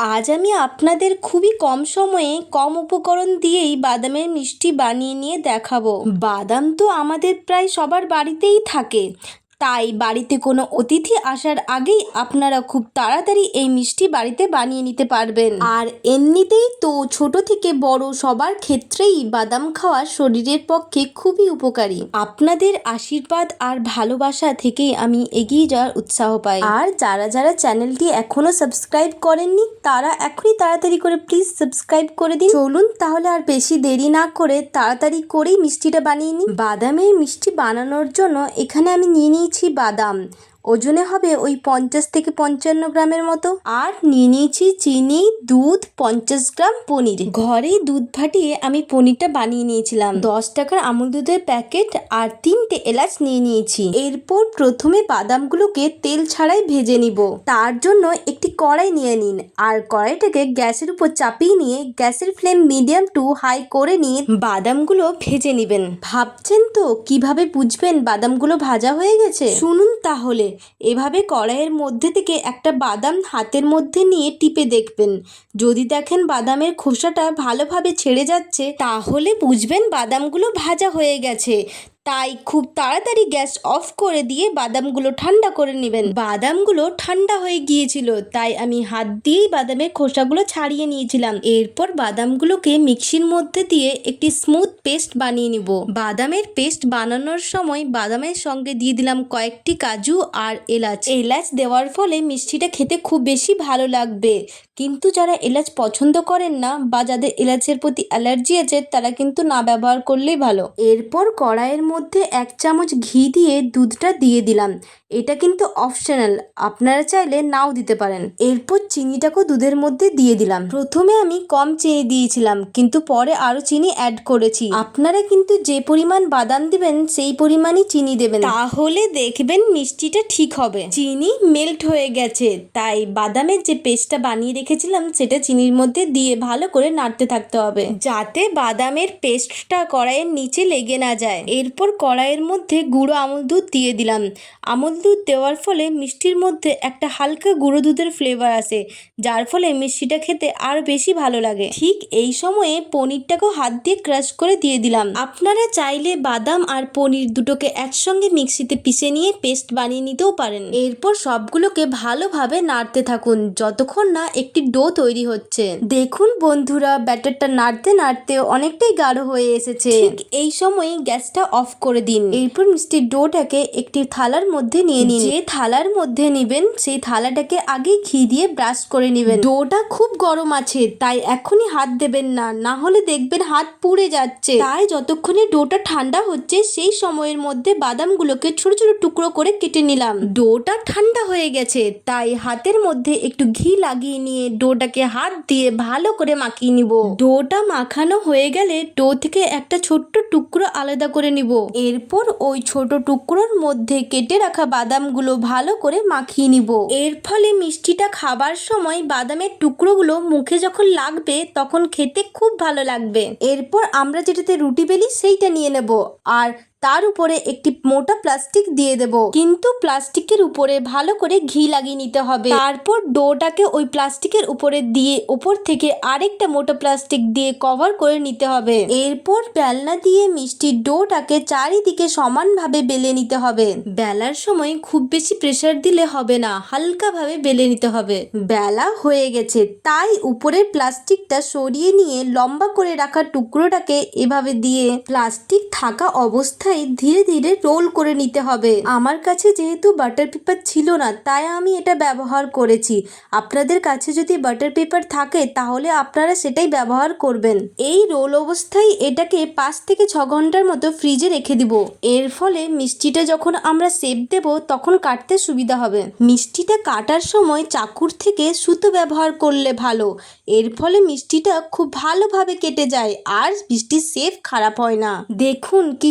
আজ আমি আপনাদের খুবই কম সময়ে কম উপকরণ দিয়েই বাদামের মিষ্টি বানিয়ে নিয়ে দেখাবো। বাদাম তো আমাদের প্রায় সবার বাড়িতেই থাকে। তাই বাড়িতে কোনো অতিথি আসার আগেই আপনারা খুব তাড়াতাড়ি এই মিষ্টি বাড়িতে বানিয়ে নিতে পারবেন। আর এমনিতেই তো ছোট থেকে বড় সবার ক্ষেত্রেই বাদাম খাওয়া শরীরের পক্ষে খুবই উপকারী। আপনাদের আশীর্বাদ আর ভালোবাসা থেকেই আমি এগিয়ে যাওয়ার উৎসাহ পাই। আর যারা যারা চ্যানেলটি এখনও সাবস্ক্রাইব করেননি, তারা এখনই তাড়াতাড়ি করে প্লিজ সাবস্ক্রাইব করে দিন। চলুন তাহলে আর বেশি দেরি না করে তাড়াতাড়ি করেই মিষ্টিটা বানিয়ে নিই। বাদামের মিষ্টি বানানোর জন্য এখানে আমি নিয়ে নিয়েছি বাদাম। ওজনে হবে ওই পঞ্চাশ থেকে পঞ্চান্ন গ্রামের মতো। আর নিয়ে নিয়েছি চিনি, দুধ, পঞ্চাশ গ্রাম পনির। ঘরেই দুধ ফাটিয়ে আমি পনিরটা বানিয়ে নিয়েছিলাম। দশ টাকার আমুল দুধের প্যাকেট আর তিনটে এলাচ নিয়ে নিয়েছি। এরপর প্রথমে বাদামগুলোকে তেল ছাড়াই ভেজে নিব। তার জন্য একটি কড়াই নিয়ে নিন। আর কড়াইটাকে গ্যাসের উপর চাপিয়ে নিয়ে গ্যাসের ফ্লেম মিডিয়াম টু হাই করে নিয়ে বাদামগুলো ভেজে নেবেন। ভাবছেন তো কীভাবে বুঝবেন বাদামগুলো ভাজা হয়ে গেছে? শুনুন তাহলে। এভাবে কড়াইয়ের মধ্যে থেকে একটা বাদাম হাতের মধ্যে নিয়ে টিপে দেখবেন। যদি দেখেন বাদামের খোসাটা ভালোভাবে ছেড়ে যাচ্ছে, তাহলে বুঝবেন বাদামগুলো ভাজা হয়ে গেছে। তাই খুব তাড়াতাড়ি গ্যাস অফ করে দিয়ে বাদামগুলো ঠান্ডা করে নেবেন। বাদামগুলো ঠান্ডা হয়ে গিয়েছিল, তাই আমি হাত দিয়েই বাদামের খোসাগুলো ছাড়িয়ে নিয়েছিলাম। এরপর বাদামগুলোকে মিক্সির মধ্যে দিয়ে একটি স্মুথ পেস্ট বানিয়ে নিব। বাদামের পেস্ট বানানোর সময় বাদামের সঙ্গে দিয়ে দিলাম কয়েকটি কাজু আর এলাচ। এলাচ দেওয়ার ফলে মিষ্টিটা খেতে খুব বেশি ভালো লাগবে। কিন্তু যারা এলাচ পছন্দ করেন না বা যাদের এলাচের প্রতি অ্যালার্জি আছে, তারা কিন্তু না ব্যবহার করলেই ভালো। এরপর কড়াইয়ের মধ্যে এক চামচ ঘি দিয়ে দুধটা দিয়ে দিলাম। এটা কিন্তু অপশনাল, আপনারা চাইলে নাও দিতে পারেন। এরপর চিনিটাকেও দুধের মধ্যে দিয়ে দিলাম। প্রথমে আমি কম চিনি দিয়েছিলাম, কিন্তু পরে আরও চিনি অ্যাড করেছি। আপনারা কিন্তু যে পরিমাণ বাদাম দিবেন, সেই পরিমাণই চিনি দেবেন। তাহলে দেখবেন মিষ্টিটা ঠিক হবে। চিনি মেল্ট হয়ে গেছে, তাই বাদামের যে পেস্টটা বানিয়ে রেখেছিলাম, সেটা চিনির মধ্যে দিয়ে ভালো করে নাড়তে থাকতে হবে। যাতে বাদামের পেস্টটা কড়াইয়ের নিচে লেগে না যায়। এরপর কড়াইয়ের মধ্যে গুঁড়ো আমুল দুধ দিয়ে দিলাম। আমুল দুধ দেওয়ার ফলে মিষ্টির মধ্যে একটা হালকা গুঁড়ো দুধের ফ্লেভার আসে, যার ফলে মিষ্টিটা খেতে আর বেশি ভালো লাগে। ঠিক এই সময়ে পনিরটাকেও হাত দিয়ে ক্রাশ করে দিয়ে দিলাম। আপনারা চাইলে বাদাম আর পনির দুটোকে একসঙ্গে মিক্সিতে পিষে নিয়ে পেস্ট বানিয়ে নিতেও পারেন। এরপর সবগুলোকে ভালোভাবে নাড়তে থাকুন, যতক্ষণ না একটি ডো তৈরি হচ্ছে। দেখুন বন্ধুরা ব্যাটারটা নাড়তে নাড়তে অনেকটাই গাঢ় হয়ে এসেছে। ঠিক এই সময় গ্যাসটা অফ করে দিন। এরপর মিষ্টির ডোটাকে একটি থালার মধ্যে নিয়ে নিন। যে থালার মধ্যে নেবেন সেই থালাটাকে আগে ঘি দিয়ে ব্রাশ করে নেবেন। ডোটা খুব গরম আছে তাই এখনই হাত দেবেন না। না হলে দেখবেন হাত পুড়ে যাচ্ছে। তাই যতক্ষণে ডোটা ঠান্ডা হচ্ছে সেই সময়ের মধ্যে বাদামগুলোকে ছোট ছোট টুকরো করে কেটে নিলাম। ডোটা ঠান্ডা হয়ে গেছে তাই হাতের মধ্যে একটু ঘি লাগিয়ে নিয়ে ডোটাকে হাত দিয়ে ভালো করে মাখিয়ে নিব। ডোটা মাখানো হয়ে গেলে ডো থেকে একটা ছোট্ট টুকরো আলাদা করে নিব। এরপর ওই ছোট টুকরোর মধ্যে কেটে রাখা বাদামগুলো ভালো করে মাখিয়ে নিব। এর ফলে মিষ্টিটা খাবার সময় বাদামের টুকরোগুলো মুখে যখন লাগবে তখন খেতে খুব ভালো লাগবে। এরপর আমরা যেটাতে রুটি বেলি সেইটা নিয়ে নেব। আর তার উপরে একটি মোটা প্লাস্টিক দিয়ে দেব। কিন্তু প্লাস্টিকের উপরে ভালো করে ঘি লাগিয়ে নিতে হবে। তারপর ডোটাকে ওই প্লাস্টিকের উপরে দিয়ে উপর থেকে আরেকটা মোটা প্লাস্টিক দিয়ে কভার করে নিতে হবে। এরপর বেলনা দিয়ে মিষ্টির ডোটাকে চারিদিকে সমানভাবে বেলে নিতে হবে। বেলার সময় খুব বেশি প্রেসার দিলে হবে না, হালকাভাবে বেলে নিতে হবে। বেলা হয়ে গেছে, তাই উপরের প্লাস্টিকটা সরিয়ে নিয়ে লম্বা করে রাখা টুকরোটাকে এভাবে দিয়ে প্লাস্টিক থাকা অবস্থায় ধীরে ধীরে রোল করে নিতে হবে। আমার কাছে যেহেতু বাটার পেপার ছিল না, তাই আমি এটা ব্যবহার করেছি। আপনাদের কাছে যদি বাটার পেপার থাকে, তাহলে আপনারা সেটাই ব্যবহার করবেন। এই রোল অবস্থায় এটাকে পাঁচ থেকে ছ ঘণ্টার মতো ফ্রিজে রেখে দিব। এর ফলে মিষ্টিটা যখন আমরা সেপ দেব, তখন কাটতে সুবিধা হবে। মিষ্টিটা কাটার সময় চাকুর থেকে সুতো ব্যবহার করলে ভালো। এর ফলে মিষ্টিটা খুব ভালোভাবে কেটে যায়, আর মিষ্টির সেফ খারাপ হয় না। দেখুন কি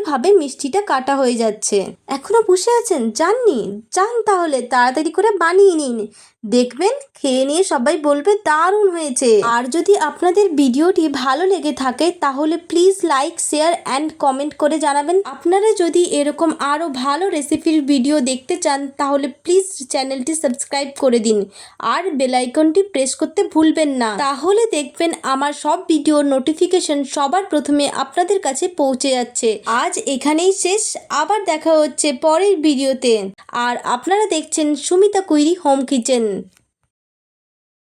সুন্দরভাবে মিষ্টিটা কাটা হয়ে যাচ্ছে। এখনও বসে আছেন? যাননি? যান তাহলে, তাড়াতাড়ি করে বানিয়ে নিন। দেখবেন, খেয়ে নিয়ে সবাই বলবে, দারুণ হয়েছে। আর যদি আপনাদের ভিডিওটি ভালো লেগে থাকে, তাহলে please like, share and comment করে জানাবেন। আপনারা যদি এরকম আরও ভালো রেসিপির ভিডিও দেখতে চান, তাহলে প্লিজ চ্যানেলটি সাবস্ক্রাইব করে দিন। আর বেলাইকনটি প্রেস করতে ভুলবেন না। তাহলে দেখবেন, আমার সব ভিডিওর নোটিফিকেশন সবার প্রথমে আপনাদের কাছে পৌঁছে যাচ্ছে। আজ এখানেই শেষ। আবার দেখা হচ্ছে পরের ভিডিওতে। আর আপনারা দেখছেন সুমিতা কুইরি হোম কিচেন।